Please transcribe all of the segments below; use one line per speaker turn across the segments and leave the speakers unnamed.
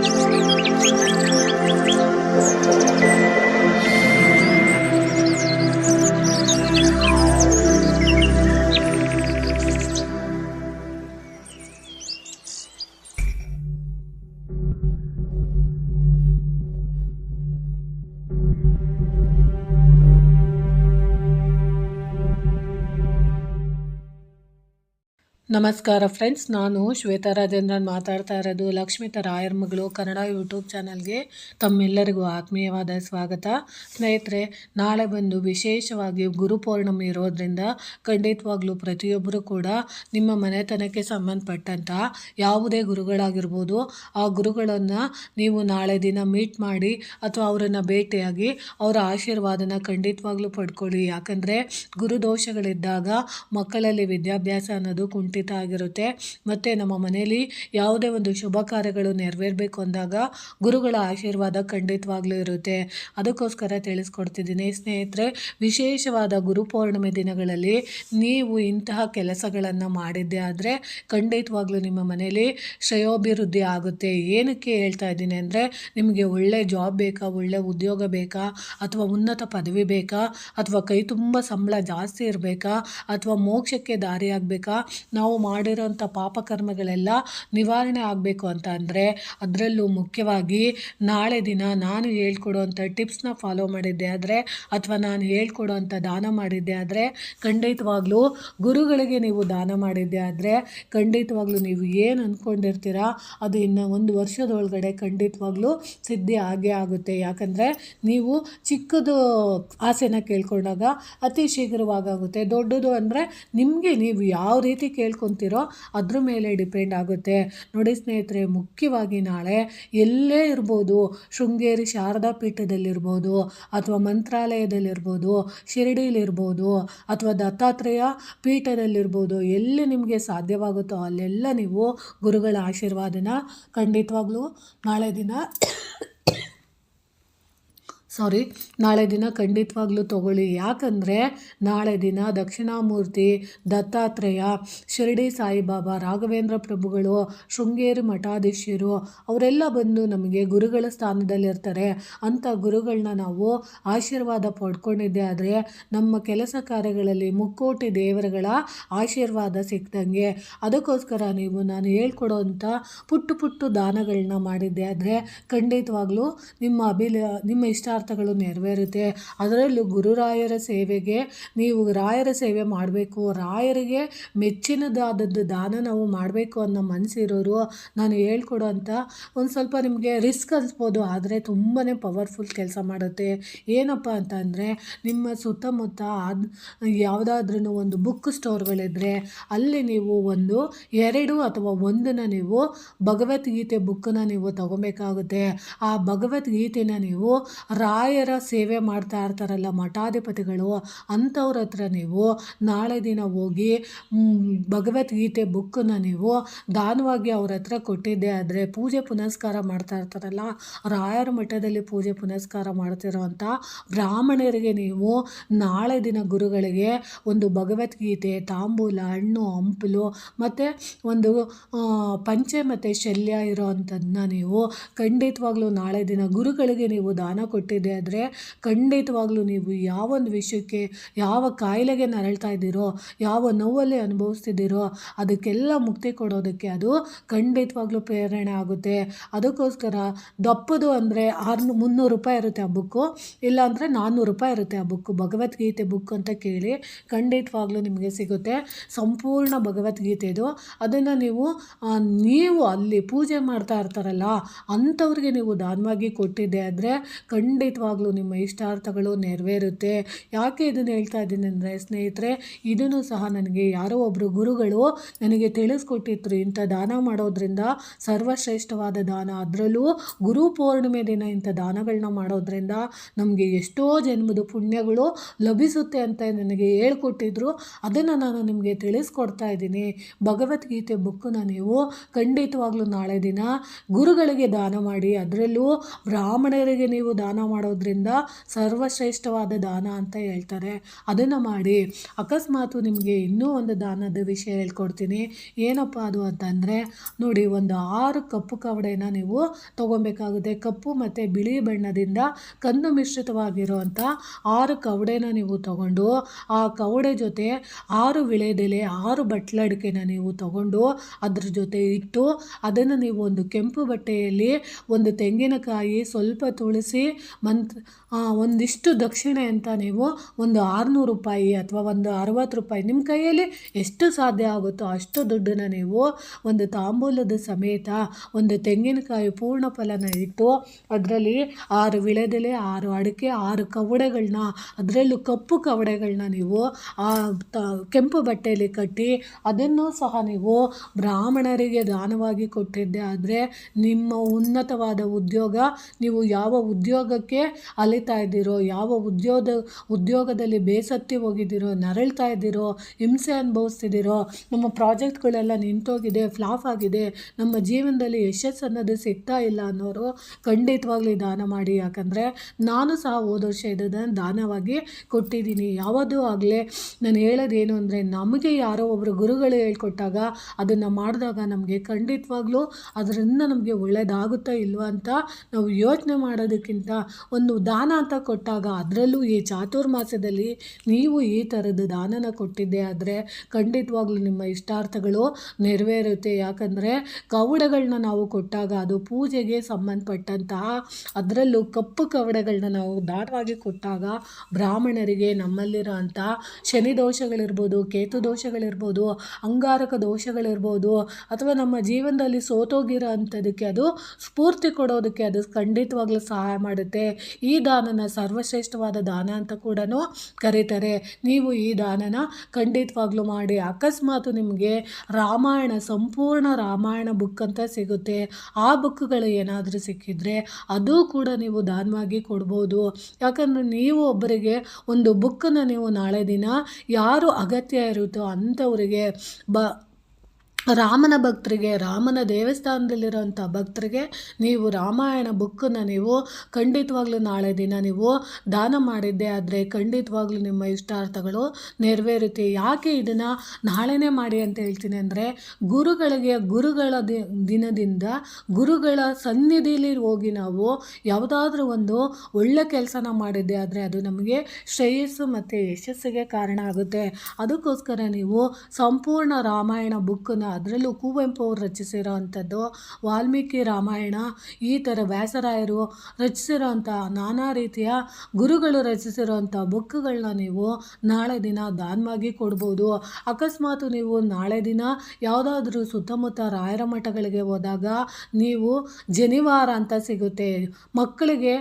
Música ನಮಸ್ಕಾರ ಫ್ರೆಂಡ್ಸ್, ನಾನು ಶ್ವೇತಾ ರಾಜೇಂದ್ರನ್ ಮಾತಾಡ್ತಾ ಇರೋದು ಲಕ್ಷ್ಮಿತ ರಾಯರ್ ಮಗಳು ಕನ್ನಡ ಯೂಟ್ಯೂಬ್ ಚಾನಲ್ಗೆ. ತಮ್ಮೆಲ್ಲರಿಗೂ ಆತ್ಮೀಯವಾದ ಸ್ವಾಗತ. ಸ್ನೇಹಿತರೆ, ನಾಳೆ ಬಂದು ವಿಶೇಷವಾಗಿ ಗುರುಪೌರ್ಣಮಿ ಇರೋದ್ರಿಂದ ಖಂಡಿತವಾಗ್ಲೂ ಪ್ರತಿಯೊಬ್ಬರು ಕೂಡ ನಿಮ್ಮ ಮನೆತನಕ್ಕೆ ಸಂಬಂಧಪಟ್ಟಂಥ ಯಾವುದೇ ಗುರುಗಳಾಗಿರ್ಬೋದು, ಆ ಗುರುಗಳನ್ನು ನೀವು ನಾಳೆ ದಿನ ಮೀಟ್ ಮಾಡಿ ಅಥವಾ ಅವರನ್ನು ಭೇಟಿಯಾಗಿ ಅವರ ಆಶೀರ್ವಾದನ ಖಂಡಿತವಾಗ್ಲೂ ಪಡ್ಕೊಳ್ಳಿ. ಯಾಕಂದರೆ ಗುರುದೋಷಗಳಿದ್ದಾಗ ಮಕ್ಕಳಲ್ಲಿ ವಿದ್ಯಾಭ್ಯಾಸ ಅನ್ನೋದು ಕುಂಠಿತ ಆಗಿರುತ್ತೆ. ಮತ್ತು ನಮ್ಮ ಮನೆಯಲ್ಲಿ ಯಾವುದೇ ಒಂದು ಶುಭ ಕಾರ್ಯಗಳು ನೆರವೇರಬೇಕು ಅಂದಾಗ ಗುರುಗಳ ಆಶೀರ್ವಾದ ಖಂಡಿತವಾಗ್ಲೂ ಇರುತ್ತೆ. ಅದಕ್ಕೋಸ್ಕರ ತಿಳಿಸ್ಕೊಡ್ತಿದ್ದೀನಿ. ಸ್ನೇಹಿತರೆ, ವಿಶೇಷವಾದ ಗುರುಪೌರ್ಣಿಮೆ ದಿನಗಳಲ್ಲಿ ನೀವು ಇಂತಹ ಕೆಲಸಗಳನ್ನು ಮಾಡಿದ್ದೆ ಆದರೆ ಖಂಡಿತವಾಗ್ಲೂ ನಿಮ್ಮ ಮನೆಯಲ್ಲಿ ಶ್ರೇಯೋಭಿವೃದ್ಧಿ ಆಗುತ್ತೆ. ಏನಕ್ಕೆ ಹೇಳ್ತಾ ಇದ್ದೀನಿ ಅಂದರೆ ನಿಮಗೆ ಒಳ್ಳೆ ಜಾಬ್ ಬೇಕಾ, ಒಳ್ಳೆ ಉದ್ಯೋಗ ಬೇಕಾ, ಅಥವಾ ಉನ್ನತ ಪದವಿ ಬೇಕಾ, ಅಥವಾ ಕೈ ತುಂಬ ಸಂಬಳ ಜಾಸ್ತಿ ಇರಬೇಕಾ, ಅಥವಾ ಮೋಕ್ಷಕ್ಕೆ ದಾರಿ ಆಗಬೇಕಾ ನಾವು ಮಾಡಿರೋಂಥ ಪಾಪಕರ್ಮಗಳೆಲ್ಲ ನಿವಾರಣೆ ಆಗಬೇಕು ಅಂತ ಅಂದರೆ ಅದರಲ್ಲೂ ಮುಖ್ಯವಾಗಿ ನಾಳೆ ದಿನ ನಾನು ಹೇಳ್ಕೊಡೋವಂಥ ಟಿಪ್ಸ್ನ ಫಾಲೋ ಮಾಡಿದ್ದೆ ಆದರೆ ಅಥವಾ ನಾನು ಹೇಳ್ಕೊಡೋವಂಥ ದಾನ ಮಾಡಿದ್ದೆ ಆದರೆ ಖಂಡಿತವಾಗ್ಲೂ ಗುರುಗಳಿಗೆ ನೀವು ದಾನ ಮಾಡಿದ್ದೆ ಆದರೆ ಖಂಡಿತವಾಗ್ಲೂ ನೀವು ಏನು ಅಂದ್ಕೊಂಡಿರ್ತೀರಾ ಅದು ಇನ್ನು ಒಂದು ವರ್ಷದೊಳಗಡೆ ಖಂಡಿತವಾಗ್ಲೂ ಸಿದ್ಧಿ ಆಗೇ ಆಗುತ್ತೆ. ಯಾಕಂದರೆ ನೀವು ಚಿಕ್ಕದು ಆಸೆನ ಕೇಳ್ಕೊಂಡಾಗ ಅತಿ ಶೀಘ್ರವಾಗುತ್ತೆ ದೊಡ್ಡದು ಅಂದರೆ ನಿಮಗೆ ನೀವು ಯಾವ ರೀತಿ ಕೇಳ್ಕೊತೀರೋ ಅದ್ರ ಮೇಲೆ ಡಿಪೆಂಡ್ ಆಗುತ್ತೆ. ನೋಡಿ ಸ್ನೇಹಿತರೆ, ಮುಖ್ಯವಾಗಿ ನಾಳೆ ಎಲ್ಲೇ ಇರ್ಬೋದು, ಶೃಂಗೇರಿ ಶಾರದಾ ಪೀಠದಲ್ಲಿರ್ಬೋದು ಅಥವಾ ಮಂತ್ರಾಲಯದಲ್ಲಿರ್ಬೋದು ಶಿರಡಿಲಿರ್ಬೋದು ಅಥವಾ ದತ್ತಾತ್ರೇಯ ಪೀಠದಲ್ಲಿರ್ಬೋದು, ಎಲ್ಲಿ ನಿಮಗೆ ಸಾಧ್ಯವಾಗುತ್ತೋ ಅಲ್ಲೆಲ್ಲ ನೀವು ಗುರುಗಳ ಆಶೀರ್ವಾದನ ಖಂಡಿತವಾಗ್ಲೂ ನಾಳೆ ದಿನ ಸಾರಿ, ನಾಳೆ ದಿನ ಖಂಡಿತವಾಗ್ಲೂ ತಗೊಳ್ಳಿ. ಯಾಕಂದರೆ ನಾಳೆ ದಿನ ದಕ್ಷಿಣಾಮೂರ್ತಿ ದತ್ತಾತ್ರೇಯ, ಶಿರಡಿ ಸಾಯಿಬಾಬಾ, ರಾಘವೇಂದ್ರ ಪ್ರಭುಗಳು, ಶೃಂಗೇರಿ ಮಠಾಧೀಶರು ಅವರೆಲ್ಲ ಬಂದು ನಮಗೆ ಗುರುಗಳ ಸ್ಥಾನದಲ್ಲಿರ್ತಾರೆ. ಅಂಥ ಗುರುಗಳನ್ನ ನಾವು ಆಶೀರ್ವಾದ ಪಡ್ಕೊಂಡಿದ್ದೆ. ಆದರೆ ನಮ್ಮ ಕೆಲಸ ಕಾರ್ಯಗಳಲ್ಲಿ ಮುಕ್ಕೋಟಿ ದೇವರುಗಳ ಆಶೀರ್ವಾದ ಸಿಕ್ದಂಗೆ ಅದಕ್ಕೋಸ್ಕರ ನೀವು ನಾನು ಹೇಳ್ಕೊಡೋವಂಥ ಪುಟ್ಟು ಪುಟ್ಟು ದಾನಗಳನ್ನ ಮಾಡಿದ್ದೆ. ಆದರೆ ಖಂಡಿತವಾಗ್ಲೂ ನಿಮ್ಮ ಅಭಿಲ, ನಿಮ್ಮ ಇಷ್ಟಾರ್ಥಗಳು ನೆರವೇರುತ್ತೆ. ಅದರಲ್ಲೂ ಗುರುರಾಯರ ಸೇವೆಗೆ ನೀವು ರಾಯರ ಸೇವೆ ಮಾಡಬೇಕು. ರಾಯರಿಗೆ ಮೆಚ್ಚಿನದಾದದ್ದು ದಾನ ನಾವು ಮಾಡಬೇಕು ಅನ್ನೋ ಮನಸ್ಸಿರೋರು ನಾನು ಹೇಳ್ಕೊಡೋಂಥ ಒಂದು ಸ್ವಲ್ಪ ನಿಮಗೆ ರಿಸ್ಕ್ ಅನಿಸ್ಬೋದು, ಆದರೆ ತುಂಬಾ ಪವರ್ಫುಲ್ ಕೆಲಸ ಮಾಡುತ್ತೆ. ಏನಪ್ಪ ಅಂತ ಅಂದರೆ ನಿಮ್ಮ ಸುತ್ತಮುತ್ತ ಅದು ಯಾವುದಾದ್ರೂ ಒಂದು ಬುಕ್ ಸ್ಟೋರ್ಗಳಿದ್ರೆ, ಅಲ್ಲಿ ನೀವು ಒಂದು ಎರಡು ಅಥವಾ ಒಂದನ್ನು ನೀವು ಭಗವದ್ಗೀತೆ ಬುಕ್ಕನ್ನ ನೀವು ತಗೋಬೇಕಾಗುತ್ತೆ. ಆ ಭಗವದ್ಗೀತೆನ ನೀವು ರಾಯರ ಸೇವೆ ಮಾಡ್ತಾ ಇರ್ತಾರಲ್ಲ ಮಠಾಧಿಪತಿಗಳು, ಅಂಥವ್ರ ಹತ್ರ ನೀವು ನಾಳೆ ದಿನ ಹೋಗಿ ಭಗವದ್ಗೀತೆ ಬುಕ್ಕನ್ನು ನೀವು ದಾನವಾಗಿ ಅವ್ರ ಹತ್ರ ಕೊಟ್ಟಿದ್ದೆ ಆದರೆ ಪೂಜೆ ಪುನಸ್ಕಾರ ಮಾಡ್ತಾ ಇರ್ತಾರಲ್ಲ, ರಾಯರ ಮಠದಲ್ಲಿ ಪೂಜೆ ಪುನಸ್ಕಾರ ಮಾಡ್ತಿರೋವಂಥ ಬ್ರಾಹ್ಮಣರಿಗೆ ನೀವು ನಾಳೆ ದಿನ ಗುರುಗಳಿಗೆ ಒಂದು ಭಗವದ್ಗೀತೆ, ತಾಂಬೂಲ, ಹಣ್ಣು, ಹಂಪಲು ಮತ್ತು ಒಂದು ಪಂಚೆ ಮತ್ತು ಶಲ್ಯ ಇರೋ ಅಂಥದ್ದನ್ನ ನೀವು ಖಂಡಿತವಾಗ್ಲೂ ನಾಳೆ ದಿನ ಗುರುಗಳಿಗೆ ನೀವು ದಾನ ಕೊಟ್ಟಿದ್ದೆ ಆದರೆ ಖಂಡಿತವಾಗ್ಲೂ ನೀವು ಯಾವೊಂದು ವಿಷಯಕ್ಕೆ ಯಾವ ಕಾಯಿಲೆಗೆ ನರಳ್ತಾ ಇದ್ದೀರೋ, ಯಾವ ನೋವಲ್ಲಿ ಅನುಭವಿಸ್ತಿದ್ದೀರೋ, ಅದಕ್ಕೆಲ್ಲ ಮುಕ್ತಿ ಕೊಡೋದಕ್ಕೆ ಅದು ಖಂಡಿತವಾಗ್ಲೂ ಪ್ರೇರಣೆ ಆಗುತ್ತೆ. ಅದಕ್ಕೋಸ್ಕರ ದಪ್ಪದು ಅಂದರೆ ಆರ್ನೂ, ಮುನ್ನೂರು ರೂಪಾಯಿ ಇರುತ್ತೆ ಆ ಬುಕ್ಕು. ಇಲ್ಲಾಂದರೆ ನಾನ್ನೂರು ರೂಪಾಯಿ ಇರುತ್ತೆ ಆ ಬುಕ್ಕು. ಭಗವದ್ಗೀತೆ ಬುಕ್ ಅಂತ ಕೇಳಿ ಖಂಡಿತವಾಗ್ಲೂ ನಿಮಗೆ ಸಿಗುತ್ತೆ. ಸಂಪೂರ್ಣ ಭಗವದ್ಗೀತೆದು ಅದನ್ನು ನೀವು ನೀವು ಅಲ್ಲಿ ಪೂಜೆ ಮಾಡ್ತಾ ಇರ್ತಾರಲ್ಲ, ಅಂಥವ್ರಿಗೆ ನೀವು ದಾನವಾಗಿ ಕೊಟ್ಟಿದ್ದೆ ಆದರೆ ಖಂಡಿತವಾಗ್ಲೂ ನಿಮ್ಮ ಇಷ್ಟಾರ್ಥಗಳು ನೆರವೇರುತ್ತೆ. ಯಾಕೆ ಇದನ್ನು ಹೇಳ್ತಾ ಇದ್ದೀನಿ ಅಂದರೆ, ಸ್ನೇಹಿತರೆ, ಇದನ್ನು ಸಹ ನನಗೆ ಯಾರೋ ಒಬ್ಬರು ಗುರುಗಳು ನನಗೆ ತಿಳಿಸ್ಕೊಟ್ಟಿದ್ರು. ಇಂಥ ದಾನ ಮಾಡೋದ್ರಿಂದ ಸರ್ವಶ್ರೇಷ್ಠವಾದ ದಾನ. ಅದರಲ್ಲೂ ಗುರು ಪೌರ್ಣಿಮೆ ದಿನ ಇಂಥ ದಾನಗಳನ್ನ ಮಾಡೋದ್ರಿಂದ ನಮಗೆ ಎಷ್ಟೋ ಜನ್ಮದ ಪುಣ್ಯಗಳು ಲಭಿಸುತ್ತೆ ಅಂತ ನನಗೆ ಹೇಳ್ಕೊಟ್ಟಿದ್ರು. ಅದನ್ನು ನಾನು ನಿಮಗೆ ತಿಳಿಸ್ಕೊಡ್ತಾ ಇದ್ದೀನಿ. ಭಗವದ್ಗೀತೆ ಬುಕ್ಕನ್ನ ನೀವು ಖಂಡಿತವಾಗ್ಲೂ ನಾಳೆ ದಿನ ಗುರುಗಳಿಗೆ ದಾನ ಮಾಡಿ, ಅದರಲ್ಲೂ ಬ್ರಾಹ್ಮಣರಿಗೆ ನೀವು ದಾನ ಮಾಡೋದ್ರಿಂದ ಸರ್ವಶ್ರೇಷ್ಠವಾದ ದಾನ ಅಂತ ಹೇಳ್ತಾರೆ. ಅದನ್ನು ಮಾಡಿ ಅಕಸ್ಮಾತು ನಿಮಗೆ ಇನ್ನೂ ಒಂದು ದಾನದ ವಿಷಯ ಹೇಳ್ಕೊಡ್ತೀನಿ. ಏನಪ್ಪ ಅದು ಅಂತಂದರೆ, ನೋಡಿ ಒಂದು ಆರು ಕಪ್ಪು ಕವಡೆನ ನೀವು ತೊಗೊಬೇಕಾಗುತ್ತೆ. ಕಪ್ಪು ಮತ್ತು ಬಿಳಿ ಬಣ್ಣದಿಂದ ಕಂದು ಮಿಶ್ರಿತವಾಗಿರುವಂಥ ಆರು ಕವಡೆನ ನೀವು ತಗೊಂಡು, ಆ ಕವಡೆ ಜೊತೆ ಆರು ವಿಳೆದೆಲೆ ಆರು ಬಟ್ಲಡಿಕೆನ ನೀವು ತಗೊಂಡು ಅದ್ರ ಜೊತೆ ಇಟ್ಟು ಅದನ್ನು ನೀವು ಒಂದು ಕೆಂಪು ಬಟ್ಟೆಯಲ್ಲಿ ಒಂದು ತೆಂಗಿನಕಾಯಿ ಸ್ವಲ್ಪ ತುಳಸಿ ಮಂತ್ ಒಂದಿಷ್ಟು ದಕ್ಷಿಣೆ ಅಂತ ನೀವು ಒಂದು ಆರುನೂರು ರೂಪಾಯಿ ಅಥವಾ ಒಂದು ಅರವತ್ತು ರೂಪಾಯಿ ನಿಮ್ಮ ಕೈಯಲ್ಲಿ ಎಷ್ಟು ಸಾಧ್ಯ ಆಗುತ್ತೋ ಅಷ್ಟು ದುಡ್ಡನ್ನು ನೀವು ಒಂದು ತಾಂಬೂಲದ ಸಮೇತ ಒಂದು ತೆಂಗಿನಕಾಯಿ ಪೂರ್ಣ ಫಲನ ಇಟ್ಟು ಅದರಲ್ಲಿ ಆರು ವಿಳೆದೆಲೆ, ಆರು ಅಡಿಕೆ, ಆರು ಕವಡೆಗಳನ್ನ ಅದರಲ್ಲೂ ಕಪ್ಪು ಕವಡೆಗಳನ್ನ ನೀವು, ಆ ಕೆಂಪು ಬಟ್ಟೆಯಲ್ಲಿ ಕಟ್ಟಿ ಅದನ್ನು ಸಹ ನೀವು ಬ್ರಾಹ್ಮಣರಿಗೆ ದಾನವಾಗಿ ಕೊಟ್ಟಿದ್ದೆ ಆದರೆ ನಿಮ್ಮ ಉನ್ನತವಾದ ಉದ್ಯೋಗ ನೀವು ಯಾವ ಉದ್ಯೋಗಕ್ಕೆ ಅಲಿತಾ ಇದ್ದೀರೋ, ಯಾವ ಉದ್ಯೋಗ, ಉದ್ಯೋಗದಲ್ಲಿ ಬೇಸತ್ತಿ ಹೋಗಿದ್ದೀರೋ, ನರಳ್ತಾ ಇದ್ದೀರೋ, ಹಿಂಸೆ ಅನುಭವಿಸ್ತಿದ್ದೀರೋ, ನಮ್ಮ ಪ್ರಾಜೆಕ್ಟ್ಗಳೆಲ್ಲ ನಿಂತೋಗಿದೆ ಫ್ಲಾಫ್ ಆಗಿದೆ, ನಮ್ಮ ಜೀವನದಲ್ಲಿ ಯಶಸ್ಸು ಅನ್ನೋದು ಸಿಗ್ತಾ ಇಲ್ಲ ಅನ್ನೋರು ಖಂಡಿತವಾಗ್ಲಿ ದಾನ ಮಾಡಿ. ಯಾಕಂದರೆ ನಾನು ಸಹ ಹೋದ ವರ್ಷ ಇದನ್ನು ದಾನವಾಗಿ ಕೊಟ್ಟಿದ್ದೀನಿ. ಯಾವುದೂ ಆಗಲಿ ನಾನು ಹೇಳೋದೇನು ಅಂದರೆ, ನಮಗೆ ಯಾರೋ ಒಬ್ಬರು ಗುರುಗಳು ಹೇಳ್ಕೊಟ್ಟಾಗ ಅದನ್ನು ಮಾಡಿದಾಗ ನಮಗೆ ಖಂಡಿತವಾಗ್ಲೂ ಅದರಿಂದ ನಮಗೆ ಒಳ್ಳೆಯದಾಗುತ್ತಾ ಇಲ್ವಾ ಅಂತ ನಾವು ಯೋಚನೆ ಮಾಡೋದಕ್ಕಿಂತ ಒಂದು ದಾನ ಅಂತ ಕೊಟ್ಟಾಗ ಅದರಲ್ಲೂ ಈ ಚಾತುರ್ಮಾಸದಲ್ಲಿ ನೀವು ಈ ಥರದ ದಾನನ ಕೊಟ್ಟಿದ್ದೆ. ಆದರೆ ಖಂಡಿತವಾಗ್ಲೂ ನಿಮ್ಮ ಇಷ್ಟಾರ್ಥಗಳು ನೆರವೇರುತ್ತೆ. ಯಾಕಂದರೆ ಕವಡಗಳನ್ನ ನಾವು ಕೊಟ್ಟಾಗ ಅದು ಪೂಜೆಗೆ ಸಂಬಂಧಪಟ್ಟಂತಹ ಅದರಲ್ಲೂ ಕಪ್ಪು ಕವಡೆಗಳನ್ನ ನಾವು ದಾನವಾಗಿ ಕೊಟ್ಟಾಗ ಬ್ರಾಹ್ಮಣರಿಗೆ ನಮ್ಮಲ್ಲಿರೋ ಅಂಥ ಶನಿ ದೋಷಗಳಿರ್ಬೋದು, ಕೇತು ದೋಷಗಳಿರ್ಬೋದು, ಅಂಗಾರಕ ದೋಷಗಳಿರ್ಬೋದು, ಅಥವಾ ನಮ್ಮ ಜೀವನದಲ್ಲಿ ಸೋತೋಗಿರೋ ಅಂಥದಕ್ಕೆ ಅದು ಸ್ಫೂರ್ತಿ ಕೊಡೋದಕ್ಕೆ ಅದು ಖಂಡಿತವಾಗ್ಲೂ ಸಹಾಯ ಮಾಡುತ್ತೆ. ಈ ದಾನನ ಸರ್ವಶ್ರೇಷ್ಠವಾದ ದಾನ ಅಂತ ಕೂಡ ಕರೀತಾರೆ. ನೀವು ಈ ದಾನನ ಖಂಡಿತವಾಗ್ಲೂ ಮಾಡಿ. ಅಕಸ್ಮಾತು ನಿಮಗೆ ರಾಮಾಯಣ, ಸಂಪೂರ್ಣ ರಾಮಾಯಣ ಬುಕ್ ಅಂತ ಸಿಗುತ್ತೆ. ಆ ಬುಕ್ಗಳು ಏನಾದರೂ ಸಿಕ್ಕಿದ್ರೆ ಅದು ಕೂಡ ನೀವು ದಾನವಾಗಿ ಕೊಡ್ಬೋದು. ಯಾಕಂದರೆ ನೀವು ಒಬ್ಬರಿಗೆ ಒಂದು ಬುಕ್ಕನ್ನು ನೀವು ನಾಳೆ ದಿನ ಯಾರು ಅಗತ್ಯ ಇರುತ್ತೋ ಅಂಥವರಿಗೆ ಬ ರಾಮನ ಭಕ್ತರಿಗೆ, ರಾಮನ ದೇವಸ್ಥಾನದಲ್ಲಿರುವಂಥ ಭಕ್ತರಿಗೆ ನೀವು ರಾಮಾಯಣ ಬುಕ್ಕನ್ನ ನೀವು ಖಂಡಿತವಾಗ್ಲೂ ನಾಳೆ ದಿನ ನೀವು ದಾನ ಮಾಡಿದ್ದೆ ಆದರೆ ಖಂಡಿತವಾಗ್ಲೂ ನಿಮ್ಮ ಇಷ್ಟಾರ್ಥಗಳು ನೆರವೇರುತ್ತೆ. ಯಾಕೆ ಇದನ್ನು ನಾಳೆನೇ ಮಾಡಿ ಅಂತ ಹೇಳ್ತೀನಿ ಅಂದರೆ ಗುರುಗಳಿಗೆ ಗುರುಗಳ ದಿನದಿಂದ ಗುರುಗಳ ಸನ್ನಿಧಿಲಿ ಹೋಗಿ ನಾವು ಯಾವುದಾದ್ರೂ ಒಂದು ಒಳ್ಳೆ ಕೆಲಸನ ಮಾಡಿದ್ದೆ ಆದರೆ ಅದು ನಮಗೆ ಶ್ರೇಯಸ್ಸು ಮತ್ತು ಯಶಸ್ಸಿಗೆ ಕಾರಣ ಆಗುತ್ತೆ. ಅದಕ್ಕೋಸ್ಕರ ನೀವು ಸಂಪೂರ್ಣ ರಾಮಾಯಣ ಬುಕ್ಕನ್ನು ಅದರಲ್ಲೂ ಕುವೆಂಪು ಅವರು ರಚಿಸಿರೋ ಅಂಥದ್ದು, ವಾಲ್ಮೀಕಿ ರಾಮಾಯಣ, ಈ ಥರ ವ್ಯಾಸರಾಯರು ರಚಿಸಿರೋ ಅಂಥ ನಾನಾ ರೀತಿಯ ಗುರುಗಳು ರಚಿಸಿರೋಂಥ ಬುಕ್ಗಳನ್ನ ನೀವು ನಾಳೆ ದಿನ ದಾನವಾಗಿ ಕೊಡ್ಬೋದು. ಅಕಸ್ಮಾತ್ ನೀವು ನಾಳೆ ದಿನ ಯಾವುದಾದ್ರೂ ಸುತ್ತಮುತ್ತ ರಾಯರ ಮಠಗಳಿಗೆ ಹೋದಾಗ ನೀವು ಜನಿವಾರ ಅಂತ ಸಿಗುತ್ತೆ. ಮಕ್ಕಳಿಗೆ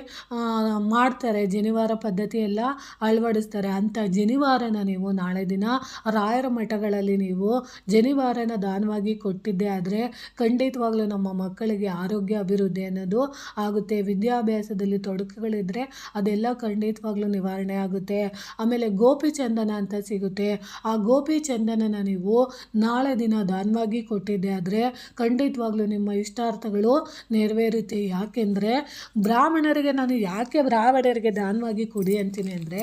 ಮಾಡ್ತಾರೆ, ಜನಿವಾರ ಪದ್ಧತಿ ಎಲ್ಲ ಅಳವಡಿಸ್ತಾರೆ. ಅಂಥ ಜನಿವಾರನ ನೀವು ನಾಳೆ ದಿನ ರಾಯರ ಮಠಗಳಲ್ಲಿ ನೀವು ಜನಿವಾರನ ದಾನವಾಗಿ ಕೊಟ್ಟಿದ್ದೆ. ಆದರೆ ಖಂಡಿತವಾಗ್ಲೂ ನಮ್ಮ ಮಕ್ಕಳಿಗೆ ಆರೋಗ್ಯ ಅಭಿವೃದ್ಧಿ ಅನ್ನೋದು ಆಗುತ್ತೆ. ವಿದ್ಯಾಭ್ಯಾಸದಲ್ಲಿ ತೊಡಕುಗಳಿದ್ದರೆ ಅದೆಲ್ಲ ಖಂಡಿತವಾಗ್ಲೂ ನಿವಾರಣೆ ಆಗುತ್ತೆ. ಆಮೇಲೆ ಗೋಪಿ ಚಂದನ ಅಂತ ಸಿಗುತ್ತೆ. ಆ ಗೋಪಿ ಚಂದನನ ನೀವು ನಾಳೆ ದಿನ ದಾನವಾಗಿ ಕೊಟ್ಟಿದ್ದೆ. ಆದರೆ ಖಂಡಿತವಾಗ್ಲೂ ನಿಮ್ಮ ಇಷ್ಟಾರ್ಥಗಳು ನೆರವೇರುತ್ತೆ. ಯಾಕೆಂದರೆ ಬ್ರಾಹ್ಮಣರಿಗೆ ನಾನು ಯಾಕೆ ಬ್ರಾಹ್ಮಣರಿಗೆ ದಾನವಾಗಿ ಕೊಡಿ ಅಂತೀನಿ ಅಂದರೆ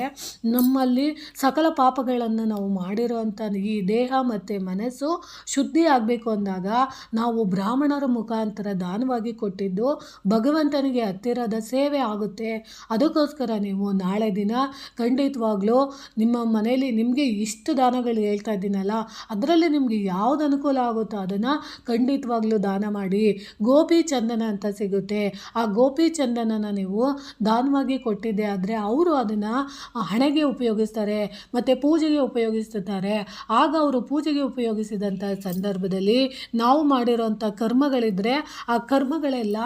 ನಮ್ಮಲ್ಲಿ ಸಕಲ ಪಾಪಗಳನ್ನು ನಾವು ಮಾಡಿರುವಂಥ ಈ ದೇಹ ಮತ್ತು ಮನಸ್ಸು ಶುದ್ಧಿ ಆಗಬೇಕು ಅಂದಾಗ ನಾವು ಬ್ರಾಹ್ಮಣರ ಮುಖಾಂತರ ದಾನವಾಗಿ ಕೊಟ್ಟಿದ್ದು ಭಗವಂತನಿಗೆ ಹತ್ತಿರದ ಸೇವೆ ಆಗುತ್ತೆ. ಅದಕ್ಕೋಸ್ಕರ ನೀವು ನಾಳೆ ದಿನ ಖಂಡಿತವಾಗ್ಲೂ ನಿಮ್ಮ ಮನೆಯಲ್ಲಿ ನಿಮಗೆ ಇಷ್ಟು ದಾನಗಳು ಹೇಳ್ತಾ ಇದ್ದೀನಲ್ಲ, ಅದರಲ್ಲಿ ನಿಮಗೆ ಯಾವ್ದು ಅನುಕೂಲ ಆಗುತ್ತೋ ಅದನ್ನು ಖಂಡಿತವಾಗ್ಲೂ ದಾನ ಮಾಡಿ. ಗೋಪಿ ಚಂದನ ಅಂತ ಸಿಗುತ್ತೆ. ಆ ಗೋಪಿ ಚಂದನನ ನೀವು ದಾನವಾಗಿ ಕೊಟ್ಟಿದ್ದೆ ಆದರೆ ಅವರು ಅದನ್ನು ಹಣೆಗೆ ಉಪಯೋಗಿಸ್ತಾರೆ, ಮತ್ತು ಪೂಜೆಗೆ ಉಪಯೋಗಿಸ್ತಾರೆ ಆಗ ಅವರು ಪೂಜೆಗೆ ಉಪಯೋಗಿಸಿದಂಥ ಸಂದರ್ಭದಲ್ಲಿ ನಾವು ಮಾಡಿರೋಂಥ ಕರ್ಮಗಳಿದ್ದರೆ ಆ ಕರ್ಮಗಳೆಲ್ಲ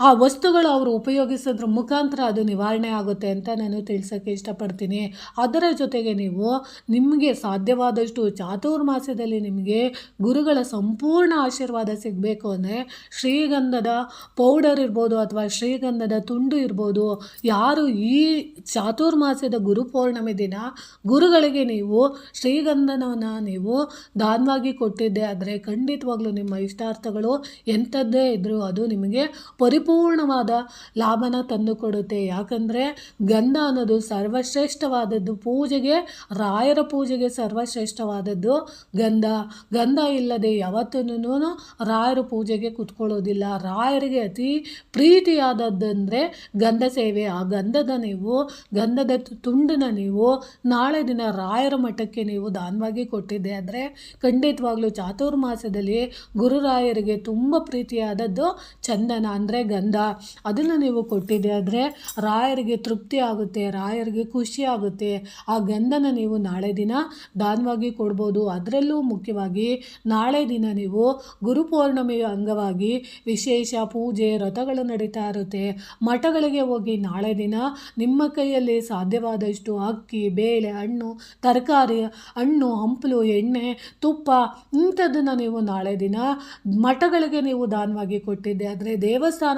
ಆ ವಸ್ತುಗಳು ಅವರು ಉಪಯೋಗಿಸೋದ್ರ ಮುಖಾಂತರ ಅದು ನಿವಾರಣೆ ಆಗುತ್ತೆ ಅಂತ ನಾನು ತಿಳಿಸೋಕ್ಕೆ ಇಷ್ಟಪಡ್ತೀನಿ. ಅದರ ಜೊತೆಗೆ ನೀವು ನಿಮಗೆ ಸಾಧ್ಯವಾದಷ್ಟು ಚಾತುರ್ಮಾಸ್ಯದಲ್ಲಿ ನಿಮಗೆ ಗುರುಗಳ ಸಂಪೂರ್ಣ ಆಶೀರ್ವಾದ ಸಿಗಬೇಕು ಅಂದರೆ ಶ್ರೀಗಂಧದ ಪೌಡರ್ ಇರ್ಬೋದು ಅಥವಾ ಶ್ರೀಗಂಧದ ತುಂಡು ಇರ್ಬೋದು, ಯಾರು ಈ ಚಾತುರ್ಮಾಸ್ಯದ ಗುರು ಪೌರ್ಣಮಿ ದಿನ ಗುರುಗಳಿಗೆ ನೀವು ಶ್ರೀಗಂಧನವನ್ನು ನೀವು ದಾನವಾಗಿ ಕೊಟ್ಟಿದ್ದೆ, ಆದರೆ ಖಂಡಿತವಾಗ್ಲೂ ನಿಮ್ಮ ಇಷ್ಟಾರ್ಥಗಳು ಎಂಥದ್ದೇ ಇದ್ದರೂ ಅದು ನಿಮಗೆ ಪರಿಪೂರ್ಣ ಪರಿಪೂರ್ಣವಾದ ಲಾಭನ ತಂದುಕೊಡುತ್ತೆ. ಯಾಕಂದರೆ ಗಂಧ ಅನ್ನೋದು ಸರ್ವಶ್ರೇಷ್ಠವಾದದ್ದು. ಪೂಜೆಗೆ, ರಾಯರ ಪೂಜೆಗೆ ಸರ್ವಶ್ರೇಷ್ಠವಾದದ್ದು ಗಂಧ. ಗಂಧ ಇಲ್ಲದೆ ಯಾವತ್ತೂ ರಾಯರ ಪೂಜೆಗೆ ಕುತ್ಕೊಳ್ಳೋದಿಲ್ಲ. ರಾಯರಿಗೆ ಅತಿ ಪ್ರೀತಿಯಾದದ್ದಂದರೆ ಗಂಧ ಸೇವೆ. ಆ ಗಂಧದ ನೀವು, ಗಂಧದ ತುಂಡನ್ನ ನೀವು ನಾಳೆ ದಿನ ರಾಯರ ಮಠಕ್ಕೆ ನೀವು ದಾನವಾಗಿ ಕೊಟ್ಟಿದ್ದೆ. ಆದರೆ ಖಂಡಿತವಾಗ್ಲೂ ಚಾತುರ್ಮಾಸದಲ್ಲಿ ಗುರುರಾಯರಿಗೆ ತುಂಬ ಪ್ರೀತಿಯಾದದ್ದು ಚಂದನ. ಅಂದರೆ ಗಂಧ. ಅದನ್ನು ನೀವು ಕೊಟ್ಟಿದ್ದೆ ಆದರೆ ರಾಯರಿಗೆ ತೃಪ್ತಿ ಆಗುತ್ತೆ, ರಾಯರಿಗೆ ಖುಷಿ ಆಗುತ್ತೆ. ಆ ಗಂಧನ ನೀವು ನಾಳೆ ದಿನ ದಾನವಾಗಿ ಕೊಡ್ಬೋದು. ಅದರಲ್ಲೂ ಮುಖ್ಯವಾಗಿ ನಾಳೆ ದಿನ ನೀವು ಗುರುಪೌರ್ಣಮಿಯ ಅಂಗವಾಗಿ ವಿಶೇಷ ಪೂಜೆ, ರಥಗಳು ನಡೀತಾ ಇರುತ್ತೆ. ಮಠಗಳಿಗೆ ಹೋಗಿ ನಾಳೆ ದಿನ ನಿಮ್ಮ ಕೈಯಲ್ಲಿ ಸಾಧ್ಯವಾದಷ್ಟು ಅಕ್ಕಿ, ಬೇಳೆ, ಹಣ್ಣು, ತರಕಾರಿ, ಹಣ್ಣು, ಹಂಪಲು, ಎಣ್ಣೆ, ತುಪ್ಪ ಇಂಥದ್ದನ್ನು ನೀವು ನಾಳೆ ದಿನ ಮಠಗಳಿಗೆ ನೀವು ದಾನವಾಗಿ ಕೊಟ್ಟಿದ್ದೆ. ಆದರೆ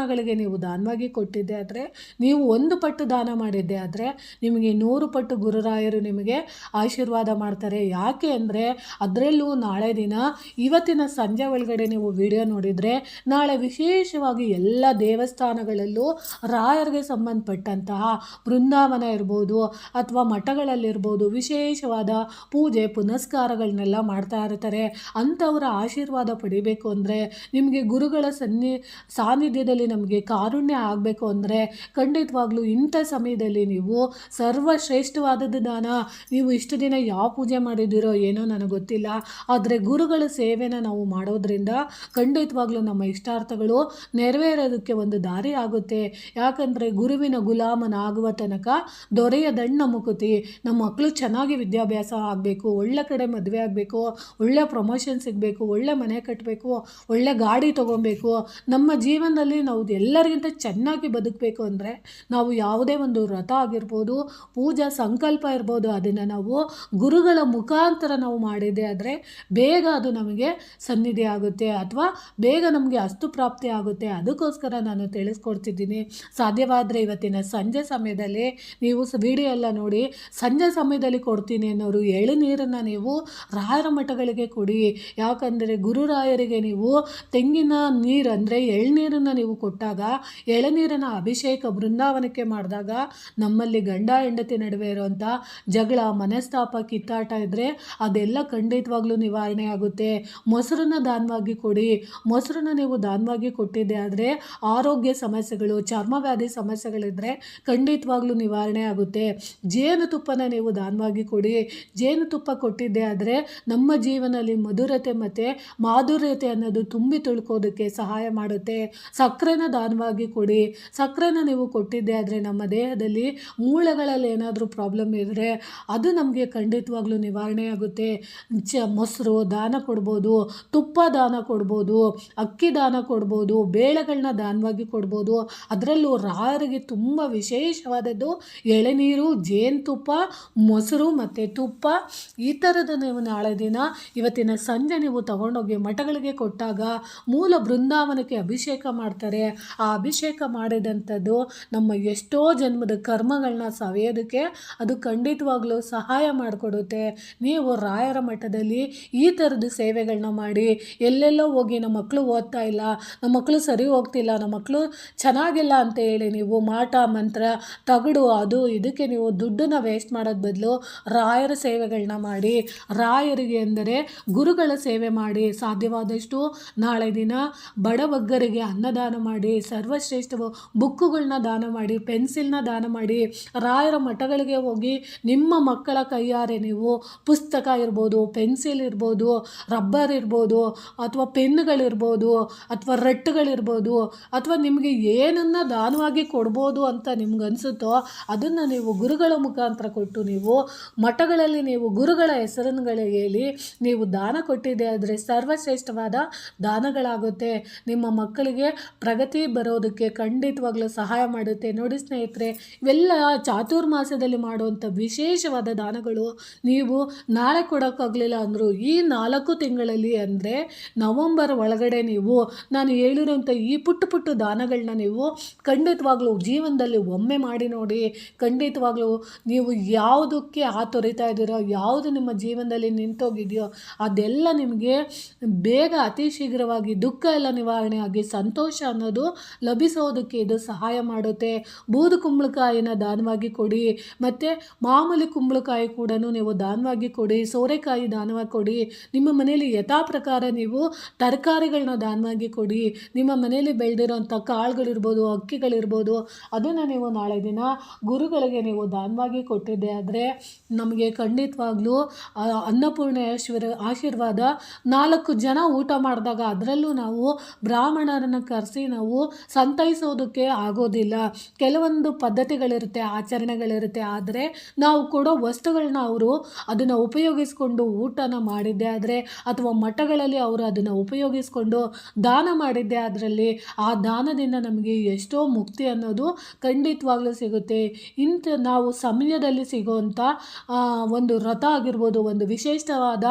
ದೇವಸ್ಥಾನಗಳಿಗೆ ನೀವು ದಾನವಾಗಿ ಕೊಟ್ಟಿದ್ದೆ ಆದರೆ, ನೀವು ಒಂದು ಪಟ್ಟು ದಾನ ಮಾಡಿದ್ದೆ ಆದರೆ, ನಿಮಗೆ ನೂರು ಪಟ್ಟು ಗುರುರಾಯರು ನಿಮಗೆ ಆಶೀರ್ವಾದ ಮಾಡ್ತಾರೆ. ಯಾಕೆ ಅಂದರೆ, ಅದರಲ್ಲೂ ನಾಳೆ ದಿನ, ಇವತ್ತಿನ ಸಂಜೆ ಒಳಗಡೆ ನೀವು ವಿಡಿಯೋ ನೋಡಿದರೆ, ನಾಳೆ ವಿಶೇಷವಾಗಿ ಎಲ್ಲ ದೇವಸ್ಥಾನಗಳಲ್ಲೂ ರಾಯರಿಗೆ ಸಂಬಂಧಪಟ್ಟಂತಹ ಬೃಂದಾವನ ಇರ್ಬೋದು ಅಥವಾ ಮಠಗಳಲ್ಲಿರ್ಬೋದು ವಿಶೇಷವಾದ ಪೂಜೆ, ಪುನಸ್ಕಾರಗಳನ್ನೆಲ್ಲ ಮಾಡ್ತಾ ಇರ್ತಾರೆ. ಅಂಥವರ ಆಶೀರ್ವಾದ ಪಡಿಬೇಕು ಅಂದರೆ, ನಿಮಗೆ ಗುರುಗಳ ಸನ್ನಿ, ಸಾನ್ನಿಧ್ಯದಲ್ಲಿ ನಮಗೆ ಕಾರುಣ್ಯ ಆಗಬೇಕು ಅಂದರೆ ಖಂಡಿತವಾಗ್ಲೂ ಇಂಥ ಸಮಯದಲ್ಲಿ ನೀವು ಸರ್ವಶ್ರೇಷ್ಠವಾದದ್ದು ದಾನ ನೀವು ಇಷ್ಟು ದಿನ ಯಾವ ಪೂಜೆ ಮಾಡಿದ್ದೀರೋ ಏನೋ ನನಗೆ ಗೊತ್ತಿಲ್ಲ. ಆದರೆ ಗುರುಗಳ ಸೇವೆನ ನಾವು ಮಾಡೋದ್ರಿಂದ ಖಂಡಿತವಾಗ್ಲೂ ನಮ್ಮ ಇಷ್ಟಾರ್ಥಗಳು ನೆರವೇರೋದಕ್ಕೆ ಒಂದು ದಾರಿ ಆಗುತ್ತೆ. ಯಾಕಂದರೆ ಗುರುವಿನ ಗುಲಾಮನಾಗುವ ತನಕ ದೊರೆಯದಣ್ಣ ಮುಕುತಿ, ನಮ್ಮ ಮಕ್ಕಳು ಚೆನ್ನಾಗಿ ವಿದ್ಯಾಭ್ಯಾಸ ಆಗಬೇಕು, ಒಳ್ಳೆ ಕಡೆ ಮದುವೆ ಆಗಬೇಕು, ಒಳ್ಳೆ ಪ್ರಮೋಷನ್ ಸಿಗಬೇಕು, ಒಳ್ಳೆ ಮನೆ ಕಟ್ಟಬೇಕು ಒಳ್ಳೆ ಗಾಡಿ ತೊಗೊಬೇಕು. ನಮ್ಮ ಜೀವನದಲ್ಲಿ ನಾವು ಎಲ್ಲರಿಗಿಂತ ಚೆನ್ನಾಗಿ ಬದುಕಬೇಕು ಅಂದರೆ ನಾವು ಯಾವುದೇ ಒಂದು ವ್ರತ ಆಗಿರ್ಬೋದು, ಪೂಜಾ ಸಂಕಲ್ಪ ಇರ್ಬೋದು, ಅದನ್ನು ನಾವು ಗುರುಗಳ ಮುಖಾಂತರ ನಾವು ಮಾಡಿದೆ ಆದರೆ ಬೇಗ ಅದು ನಮಗೆ ಸನ್ನಿಧಿ ಆಗುತ್ತೆ ಅಥವಾ ಬೇಗ ನಮಗೆ ಅಸ್ತು ಪ್ರಾಪ್ತಿ ಆಗುತ್ತೆ. ಅದಕ್ಕೋಸ್ಕರ ನಾನು ತಿಳಿಸ್ಕೊಡ್ತಿದ್ದೀನಿ. ಸಾಧ್ಯವಾದರೆ ಇವತ್ತಿನ ಸಂಜೆ ಸಮಯದಲ್ಲಿ ನೀವು ವಿಡಿಯೋ ಎಲ್ಲ ನೋಡಿ ಸಂಜೆ ಸಮಯದಲ್ಲಿ ಕೊಡ್ತೀನಿ ಅನ್ನೋರು ಎಳನೀರನ್ನು ನೀವು ರಾಯರ ಮಠಗಳಿಗೆ ಕೊಡಿ. ಯಾಕಂದರೆ ಗುರುರಾಯರಿಗೆ ನೀವು ತೆಂಗಿನ ನೀರು ಅಂದರೆ ಎಳ್ನೀರನ್ನು ನೀವು ಕೊಟ್ಟಾಗ ಎಳನೀರಿನ ಅಭಿಷೇಕ ಬೃಂದಾವನಕ್ಕೆ ಮಾಡಿದಾಗ ನಮ್ಮಲ್ಲಿ ಗಂಡ ಹೆಂಡತಿ ನಡುವೆ ಇರುವಂಥ ಜಗಳ, ಮನಸ್ತಾಪ, ಕಿತ್ತಾಟ ಇದ್ದರೆ ಅದೆಲ್ಲ ಖಂಡಿತವಾಗ್ಲೂ ನಿವಾರಣೆ ಆಗುತ್ತೆ. ಮೊಸರನ್ನ ದಾನವಾಗಿ ಕೊಡಿ. ಮೊಸರನ್ನ ನೀವು ದಾನವಾಗಿ ಕೊಟ್ಟಿದ್ದೆ ಆದರೆ ಆರೋಗ್ಯ ಸಮಸ್ಯೆಗಳು ಚರ್ಮವ್ಯಾಧಿ ಸಮಸ್ಯೆಗಳಿದ್ದರೆ ಖಂಡಿತವಾಗ್ಲೂ ನಿವಾರಣೆ ಆಗುತ್ತೆ. ಜೇನುತುಪ್ಪನ ನೀವು ದಾನವಾಗಿ ಕೊಡಿ. ಜೇನುತುಪ್ಪ ಕೊಟ್ಟಿದ್ದೆ ಆದರೆ ನಮ್ಮ ಜೀವನದಲ್ಲಿ ಮಧುರತೆ ಮತ್ತು ಮಾಧುರ್ಯತೆ ಅನ್ನೋದು ತುಂಬಿ ತುಳ್ಕೋದಕ್ಕೆ ಸಹಾಯ ಮಾಡುತ್ತೆ. ಸಕ್ಕರೆನ ದಾನವಾಗಿ ಕೊಡಿ. ಸಕ್ಕರೆನ ನೀವು ಕೊಟ್ಟಿದ್ದೆ ಆದರೆ ನಮ್ಮ ದೇಹದಲ್ಲಿ ಮೂಳೆಗಳಲ್ಲಿ ಏನಾದರೂ ಪ್ರಾಬ್ಲಮ್ ಇದ್ದರೆ ಅದು ನಮಗೆ ಖಂಡಿತವಾಗ್ಲೂ ನಿವಾರಣೆ ಆಗುತ್ತೆ. ಚ, ಮೊಸರು ದಾನ ಕೊಡ್ಬೋದು, ತುಪ್ಪ ದಾನ ಕೊಡ್ಬೋದು, ಅಕ್ಕಿ ದಾನ ಕೊಡ್ಬೋದು ಬೇಳೆಗಳನ್ನ ದಾನವಾಗಿ ಕೊಡ್ಬೋದು. ಅದರಲ್ಲೂ ರಾರಿಗೆ ತುಂಬ ವಿಶೇಷವಾದದ್ದು ಎಳೆನೀರು, ಜೇನುತುಪ್ಪ, ಮೊಸರು ಮತ್ತು ತುಪ್ಪ. ಈ ಥರದ ನೀವು ನಾಳೆ ದಿನ ಇವತ್ತಿನ ಸಂಜೆ ನೀವು ತಗೊಂಡೋಗಿ ಮಠಗಳಿಗೆ ಕೊಟ್ಟಾಗ ಮೂಲ ಬೃಂದಾವನಕ್ಕೆ ಅಭಿಷೇಕ ಮಾಡ್ತಾರೆ. ಆ ಅಭಿಷೇಕ ಮಾಡಿದಂಥದ್ದು ನಮ್ಮ ಎಷ್ಟೋ ಜನ್ಮದ ಕರ್ಮಗಳನ್ನ ಸವಿಯೋದಕ್ಕೆ ಅದು ಖಂಡಿತವಾಗ್ಲೂ ಸಹಾಯ ಮಾಡಿಕೊಡುತ್ತೆ. ನೀವು ರಾಯರ ಮಠದಲ್ಲಿ ಈ ಥರದ ಸೇವೆಗಳನ್ನ ಮಾಡಿ, ಎಲ್ಲೆಲ್ಲೋ ಹೋಗಿ ನಮ್ಮ ಮಕ್ಕಳು ಓದ್ತಾ ಇಲ್ಲ, ನಮ್ಮ ಮಕ್ಕಳು ಸರಿ ಹೋಗ್ತಿಲ್ಲ, ನಮ್ಮ ಮಕ್ಕಳು ಚೆನ್ನಾಗಿಲ್ಲ ಅಂತ ಹೇಳಿ ನೀವು ಮಾಟ, ಮಂತ್ರ, ತಗಡು, ಅದು, ಇದಕ್ಕೆ ನೀವು ದುಡ್ಡನ್ನು ವೇಸ್ಟ್ ಮಾಡೋದು ಬದಲು ರಾಯರ ಸೇವೆಗಳನ್ನ ಮಾಡಿ, ರಾಯರಿಗೆ ಅಂದರೆ ಗುರುಗಳ ಸೇವೆ ಮಾಡಿ ಸಾಧ್ಯವಾದಷ್ಟು ನಾಳೆ ದಿನ ಬಡಬಗ್ಗರಿಗೆ ಅನ್ನದಾನ ಮಾಡಿ. ಸರ್ವಶ್ರೇಷ್ಠ ಬುಕ್ಕುಗಳನ್ನ ದಾನ ಮಾಡಿ, ಪೆನ್ಸಿಲ್ನ ದಾನ ಮಾಡಿ, ರಾಯರ ಮಠಗಳಿಗೆ ಹೋಗಿ ನಿಮ್ಮ ಮಕ್ಕಳ ಕೈಯಾರೆ ನೀವು ಪುಸ್ತಕ ಇರ್ಬೋದು, ಪೆನ್ಸಿಲ್ ಇರ್ಬೋದು, ರಬ್ಬರ್ ಇರ್ಬೋದು, ಅಥವಾ ಪೆನ್ಗಳಿರ್ಬೋದು ಅಥವಾ ರಟ್ಟುಗಳಿರ್ಬೋದು, ಅಥವಾ ನಿಮಗೆ ಏನನ್ನು ದಾನವಾಗಿ ಕೊಡ್ಬೋದು ಅಂತ ನಿಮ್ಗನ್ಸುತ್ತೋ ಅದನ್ನು ನೀವು ಗುರುಗಳ ಮುಖಾಂತರ ಕೊಟ್ಟು ನೀವು ಮಠಗಳಲ್ಲಿ ನೀವು ಗುರುಗಳ ಹೆಸರುಗಳು ಹೇಳಿ ನೀವು ದಾನ ಕೊಟ್ಟಿದ್ದೆ ಆದರೆ ಸರ್ವಶ್ರೇಷ್ಠವಾದ ದಾನಗಳಾಗುತ್ತೆ. ನಿಮ್ಮ ಮಕ್ಕಳಿಗೆ ಪ್ರಗತಿ ಬರೋದಕ್ಕೆ ಖಂಡಿತವಾಗ್ಲೂ ಸಹಾಯ ಮಾಡುತ್ತೆ. ನೋಡಿ ಸ್ನೇಹಿತರೆ, ಇವೆಲ್ಲ ಚಾತುರ್ಮಾಸದಲ್ಲಿ ಮಾಡುವಂಥ ವಿಶೇಷವಾದ ದಾನಗಳು ನೀವು ನಾಳೆ ಕೊಡೋಕ್ಕಾಗಲಿಲ್ಲ ಅಂದರು ಈ ನಾಲ್ಕು ತಿಂಗಳಲ್ಲಿ ಅಂದರೆ ನವಂಬರ್ ಒಳಗಡೆ ನೀವು, ನಾನು ಹೇಳಿರುವಂಥ ಈ ಪುಟ್ಟ ಪುಟ್ಟ ದಾನಗಳನ್ನ ನೀವು ಖಂಡಿತವಾಗ್ಲೂ ಜೀವನದಲ್ಲಿ ಒಮ್ಮೆ ಮಾಡಿ ನೋಡಿ, ಖಂಡಿತವಾಗ್ಲೂ ನೀವು ಯಾವುದಕ್ಕೆ ಆತೊರಿತಾ ಇದ್ದೀರೋ, ಯಾವುದು ನಿಮ್ಮ ಜೀವನದಲ್ಲಿ ನಿಂತೋಗಿದೆಯೋ, ಅದೆಲ್ಲ ನಿಮಗೆ ಬೇಗ ಅತಿ ಶೀಘ್ರವಾಗಿ ದುಃಖ ಎಲ್ಲ ನಿವಾರಣೆ ಆಗಿ ಸಂತೋಷ ಅನ್ನೋದು ಲಭಿಸೋದಕ್ಕೆ ಇದು ಸಹಾಯ ಮಾಡುತ್ತೆ. ಬೂದು ಕುಂಬಳಕಾಯಿನ ದಾನವಾಗಿ ಕೊಡಿ. ಮತ್ತು ಮಾಮೂಲಿ ಕುಂಬಳಕಾಯಿ ಕೂಡ ನೀವು ದಾನವಾಗಿ ಕೊಡಿ. ಸೋರೆಕಾಯಿ ದಾನವಾಗಿ ಕೊಡಿ. ನಿಮ್ಮ ಮನೆಯಲ್ಲಿ ಯಥಾ ಪ್ರಕಾರ ನೀವು ತರಕಾರಿಗಳನ್ನ ದಾನವಾಗಿ ಕೊಡಿ. ನಿಮ್ಮ ಮನೆಯಲ್ಲಿ ಬೆಳೆದಿರೋಂಥ ಕಾಳುಗಳಿರ್ಬೋದು, ಅಕ್ಕಿಗಳಿರ್ಬೋದು, ಅದನ್ನು ನೀವು ನಾಳೆ ದಿನ ಗುರುಗಳಿಗೆ ನೀವು ದಾನವಾಗಿ ಕೊಟ್ಟಿದ್ದೆ ಆದರೆ ನಮಗೆ ಖಂಡಿತವಾಗ್ಲೂ ಅನ್ನಪೂರ್ಣ ಅನ್ನಪೂರ್ಣೇಶ್ವರ ಆಶೀರ್ವಾದ ನಾಲ್ಕು ಜನ ಊಟ ಮಾಡಿದಾಗ ಅದರಲ್ಲೂ ನಾವು ಬ್ರಾಹ್ಮಣರನ್ನು ಕರೆಸಿ ನಾವು ಸಂತೈಸೋದಕ್ಕೆ ಆಗೋದಿಲ್ಲ. ಕೆಲವೊಂದು ಪದ್ಧತಿಗಳಿರುತ್ತೆ, ಆಚರಣೆಗಳಿರುತ್ತೆ. ಆದರೆ ನಾವು ಕೊಡೋ ವಸ್ತುಗಳನ್ನ ಅವರು ಅದನ್ನು ಉಪಯೋಗಿಸ್ಕೊಂಡು ಊಟನ ಮಾಡಿದ್ದೆ ಆದರೆ ಅಥವಾ ಮಠಗಳಲ್ಲಿ ಅವರು ಅದನ್ನು ಉಪಯೋಗಿಸ್ಕೊಂಡು ದಾನ ಮಾಡಿದ್ದೆ ಅದರಲ್ಲಿ ಆ ದಾನದಿಂದ ನಮಗೆ ಎಷ್ಟೋ ಮುಕ್ತಿ ಅನ್ನೋದು ಖಂಡಿತವಾಗ್ಲೂ ಸಿಗುತ್ತೆ. ಇಂಥ ನಾವು ಸಮಯದಲ್ಲಿ ಸಿಗುವಂಥ ಒಂದು ರಥ ಆಗಿರ್ಬೋದು, ಒಂದು ವಿಶೇಷವಾದ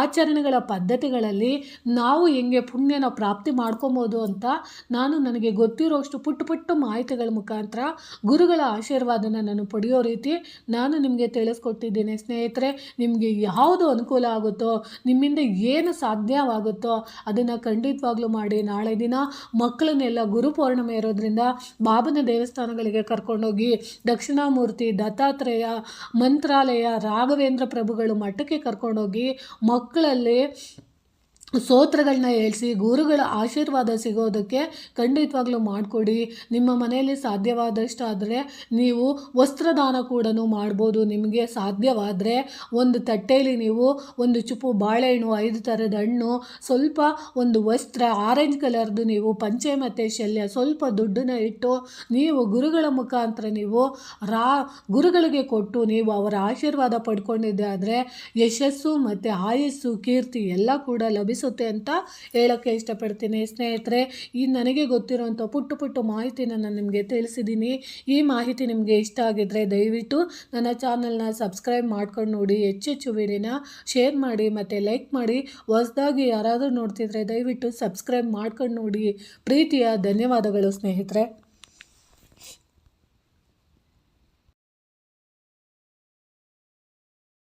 ಆಚರಣೆಗಳ ಪದ್ಧತಿಗಳಲ್ಲಿ ನಾವು ಹೆಂಗೆ ಪುಣ್ಯನ ಪ್ರಾಪ್ತಿ ಮಾಡ್ಕೊಬೋದು ಅಂತ ನಾನು ನನಗೆ ಗೊತ್ತಿರೋಷ್ಟು ಪುಟ್ಟ ಪುಟ್ಟ ಮಾಹಿತಿಗಳ ಮುಖಾಂತರ ಗುರುಗಳ ಆಶೀರ್ವಾದನ ನಾನು ಪಡೆಯೋ ರೀತಿ ನಾನು ನಿಮಗೆ ತಿಳಿಸ್ಕೊಟ್ಟಿದ್ದೇನೆ, ಸ್ನೇಹಿತರೆ. ನಿಮಗೆ ಯಾವುದು ಅನುಕೂಲ ಆಗುತ್ತೋ, ನಿಮ್ಮಿಂದ ಏನು ಸಾಧ್ಯವಾಗುತ್ತೋ ಅದನ್ನು ಖಂಡಿತವಾಗ್ಲೂ ಮಾಡಿ. ನಾಳೆ ದಿನ ಮಕ್ಕಳನ್ನೆಲ್ಲ ಗುರು ಪೌರ್ಣಿಮೆ ಇರೋದ್ರಿಂದ ಬಾಬನ ದೇವಸ್ಥಾನಗಳಿಗೆ ಕರ್ಕೊಂಡೋಗಿ ದಕ್ಷಿಣಾಮೂರ್ತಿ ದತ್ತಾತ್ರೇಯ ಮಂತ್ರಾಲಯ ರಾಘವೇಂದ್ರ ಪ್ರಭುಗಳು ಮಠಕ್ಕೆ ಕರ್ಕೊಂಡೋಗಿ ಮಕ್ಕಳಲ್ಲಿ ಸ್ತೋತ್ರಗಳನ್ನ ಹೇಳಿಸಿ, ಗುರುಗಳ ಆಶೀರ್ವಾದ ಸಿಗೋದಕ್ಕೆ ಖಂಡಿತವಾಗ್ಲೂ ಮಾಡಿಕೊಡಿ. ನಿಮ್ಮ ಮನೆಯಲ್ಲಿ ಸಾಧ್ಯವಾದಷ್ಟು ಆದರೆ ನೀವು ವಸ್ತ್ರದಾನ ಕೂಡ ಮಾಡ್ಬೋದು. ನಿಮಗೆ ಸಾಧ್ಯವಾದರೆ ಒಂದು ತಟ್ಟೆಯಲ್ಲಿ ನೀವು ಒಂದು ಚುಪ್ಪು ಬಾಳೆಹಣ್ಣು, ಐದು ಥರದ ಹಣ್ಣು, ಸ್ವಲ್ಪ ಒಂದು ವಸ್ತ್ರ ಆರೆಂಜ್ ಕಲರ್ದು ನೀವು ಪಂಚೆ ಮತ್ತು ಶಲ್ಯ, ಸ್ವಲ್ಪ ದುಡ್ಡನ್ನ ಇಟ್ಟು ನೀವು ಗುರುಗಳ ಮುಖಾಂತರ ನೀವು ರಾ, ಗುರುಗಳಿಗೆ ಕೊಟ್ಟು ನೀವು ಅವರ ಆಶೀರ್ವಾದ ಪಡ್ಕೊಂಡಿದ್ದೆ ಆದರೆ ಯಶಸ್ಸು ಮತ್ತು ಆಯಸ್ಸು, ಕೀರ್ತಿ ಎಲ್ಲ ಕೂಡ ಲಭಿಸುತ್ತೆ ಅಂತ ಹೇಳೋಕ್ಕೆ ಇಷ್ಟಪಡ್ತೀನಿ. ಸ್ನೇಹಿತರೆ, ಈ ನನಗೆ ಗೊತ್ತಿರೋಂಥ ಪುಟ್ಟ ಪುಟ್ಟ ಮಾಹಿತಿನ ನಾನು ನಿಮಗೆ ತಿಳಿಸಿದ್ದೀನಿ. ಈ ಮಾಹಿತಿ ನಿಮಗೆ ಇಷ್ಟ ಆಗಿದ್ದರೆ ದಯವಿಟ್ಟು ನನ್ನ ಚಾನಲ್ನ ಸಬ್ಸ್ಕ್ರೈಬ್ ಮಾಡ್ಕೊಂಡು ನೋಡಿ. ಹೆಚ್ಚು ವಿಡಿಯೋನ ಶೇರ್ ಮಾಡಿ ಮತ್ತು ಲೈಕ್ ಮಾಡಿ. ಹೊಸದಾಗಿ ಯಾರಾದರೂ ನೋಡ್ತಿದ್ರೆ ದಯವಿಟ್ಟು ಸಬ್ಸ್ಕ್ರೈಬ್ ಮಾಡ್ಕೊಂಡು ನೋಡಿ. ಪ್ರೀತಿಯ ಧನ್ಯವಾದಗಳು ಸ್ನೇಹಿತರೆ.